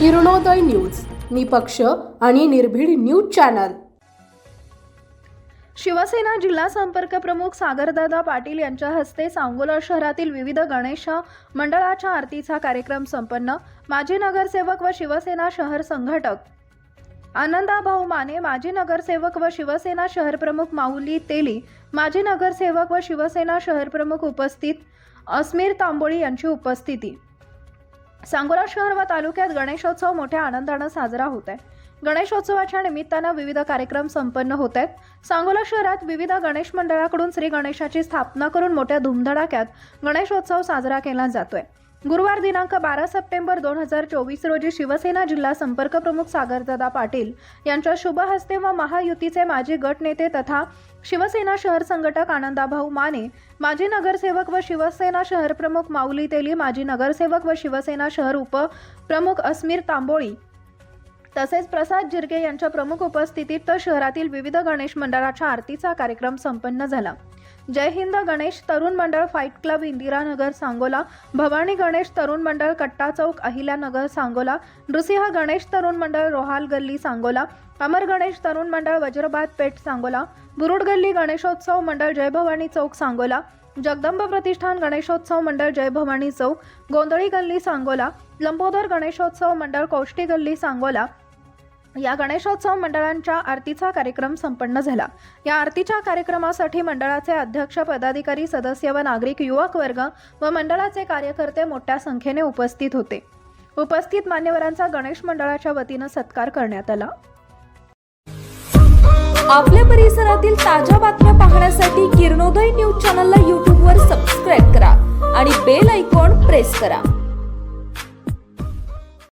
Kiranoday news निपक्ष आणि निर्भीड न्यूज चॅनल. शिवसेना जिल्हा संपर्क प्रमुख सागरदादा पाटील यांच्या हस्ते सांगोला शहरातील विविध गणेश मंडळाच्या आरतीचा कार्यक्रम संपन्न. माजी नगरसेवक व शिवसेना शहर संघटक. आनंदाभाऊ माने माजी नगरसेवक व शिवसेना शहरप्रमुख माऊली तेली माजी नगरसेवक व शिवसेना शहरप्रमुख उपस्थित अस्मीर तांबोळी यांची उपस्थिती. सांगोला शहर व तालुक्यात गणेशोत्सव मोठ्या आनंदानं साजरा होत आहे. गणेशोत्सवाच्या निमित्तानं विविध कार्यक्रम संपन्न होत आहेत. सांगोला शहरात विविध गणेश मंडळाकडून श्री गणेशाची स्थापना करून मोठ्या धुमधडाक्यात गणेशोत्सव साजरा केला जातोय. गुरुवार दिनांक बारा सप्टेंबर दोन हजार चोवीस रोजी शिवसेना जिल्हा संपर्क प्रमुख सागरदादा पाटील यांच्या शुभ हस्ते व महायुतीचे माजी गटनेते तथा शिवसेना शहर संघटक आनंदाभाऊ माने माजी नगरसेवक व शिवसेना शहर प्रमुख माऊली तेली माजी नगरसेवक व शिवसेना शहर उपप्रमुख अस्मीर तांबोळी तसेच प्रसाद जिरगे यांच्या प्रमुख उपस्थितीत तर शहरातील विविध गणेश मंडळाच्या आरतीचा कार्यक्रम संपन्न झाला. जय हिंद गणेश तरुण मंडळ फाईट क्लब इंदिरानगर सांगोला. भवानी गणेश तरुण मंडळ कट्टा चौक अहिल्यानगर सांगोला. नृसिंह गणेश तरुण मंडळ रोहाल गल्ली सांगोला. अमर गणेश तरुण मंडळ वज्रबाद पेठ सांगोला. बुरुड गल्ली गणेशोत्सव मंडळ जय भवानी चौक सांगोला. जगदंब प्रतिष्ठान गणेशोत्सव मंडळ जय भवानी चौक. गोंधळी गल्ली सांगोला. लंबोदर गणेशोत्सव मंडळ कोष्टी गल्ली सांगोला. या गणेशोत्सव मंडळांच्या आरतीचा कार्यक्रम संपन्न झाला. या आरतीच्या कार्यक्रमासाठी मंडळाचे अध्यक्ष पदाधिकारी सदस्य व नागरिक युवक वर्ग व मंडळाचे कार्यकर्ते मोठ्या संख्येने उपस्थित होते. उपस्थित मान्यवरांचा गणेश मंडळाच्या वतीनं सत्कार करण्यात आला. आपल्या परिसरातील ताज्या बातम्या पाहण्यासाठी किरणोदय न्यूज चॅनलला यूट्यूबवर सबस्क्राईब करा आणि बेल आयकॉन प्रेस करा.